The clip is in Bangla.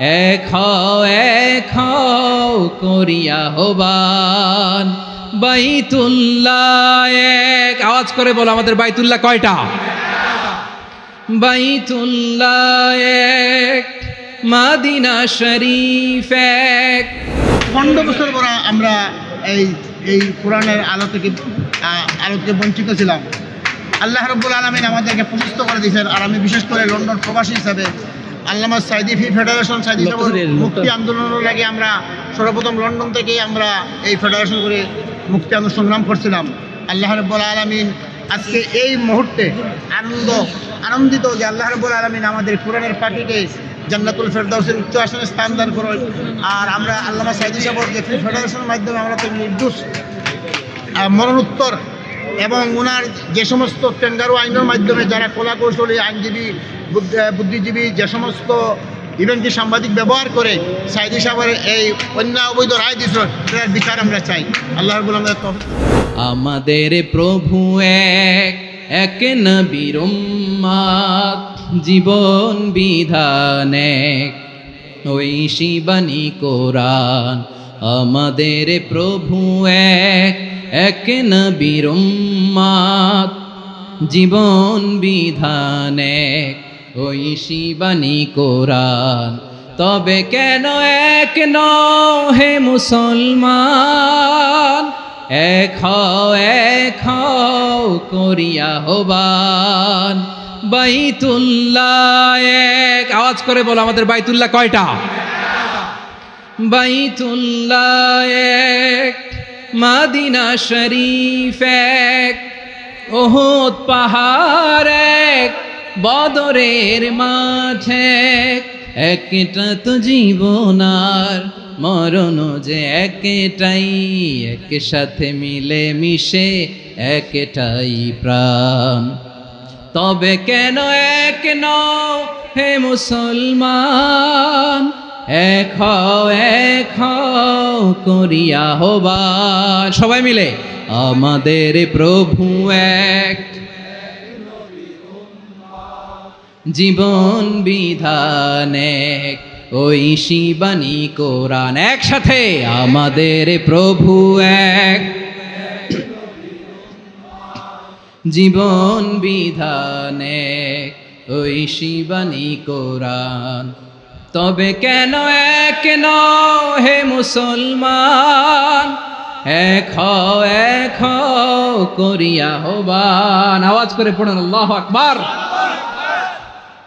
এক এক করিয়া হবান। বাইতুল্লাহ এক। আওয়াজ করে বলো আমাদের বাইতুল্লাহ কয়টা? বাইতুল্লাহ এক, মাদিনা শরীফ এক। পনেরো বছর পর আমরা এই এই কোরআনের আলো থেকে আলো থেকে বঞ্চিত ছিলাম। আল্লাহ রব্বুল আলমিন আমাদেরকে প্রশস্ত করে দিয়েছেন। আর আমি বিশেষ করে লন্ডন প্রবাসী হিসাবে আল্লামা সাইদি ফি ফেডারেশন সাইদি মুক্তি আন্দোলনের লাগে আমরা সর্বপ্রথম লন্ডন থেকেই আমরা এই ফেডারেশন করে মুক্তি আন্দোলন সংগ্রাম করছিলাম। আল্লাহ রব্বুল আলমিন আজকে এই মুহূর্তে আনন্দ আনন্দিত যে আল্লাহ রব্বুল আলমিন আমাদের কোরআনের পার্টিকে জান্নাতুল ফেরদাউসের উচ্চ আসনে স্থান দান করো আর আমরা আল্লামা সাইদি সাহেবের যে ফেডারেশনের মাধ্যমে আমরা তো নির্দোষ। মরণোত্তর এবং ওনার যে সমস্ত টেন্ডারো আইনের মাধ্যমে যারা কলা কৌশলী, আইনজীবী বুদ্ধিজীবী, যে সমস্ত ইভেন্টটি সাংবাদিক ব্যবহার করে সাইদি সাহেবের এই অন্যায় অবৈধ রায় দিয়েছিল বিচার আমরা চাই। আল্লাহ আমাদের প্রভু এক এক জীবন বিধান এক। ওই শিবানী কোরআন, আমাদের প্রভু এক এক নবীর জীবন বিধান এক, ওই শিবানী কোরআন। তবে কেন এক ন হে মুসলমান? এক এক করিয়া হবান। বাইতুল্লাহ এক। আওয়াজ করে বলো আমাদের বাইতুল্লাহ কয়টা? বাইতুল্লাহ এক। মাদিনা শরীফ এক, ওহদ পাহাড় এক, বদরের মাঝে একটা তো জীবন আর মরণ যে একটাই এক সাথে মিলে মিশে একটাই প্রাণ। তবে কেন এক নও হে মুসলমান? এক হও, এক করিয়া হবার। সবাই মিলে? আমাদের প্রভু এক। জীবন বিধান এক। ওই শিবানী কোরআন একসাথে আমাদের প্রভু এক। জীবন বিধানে ওই শিবানী কোরআন তবে কেন এক ন হে মুসলমান? এক এক করিয়া হবান। আওয়াজ করে পড়ুন, আল্লাহ আকবার।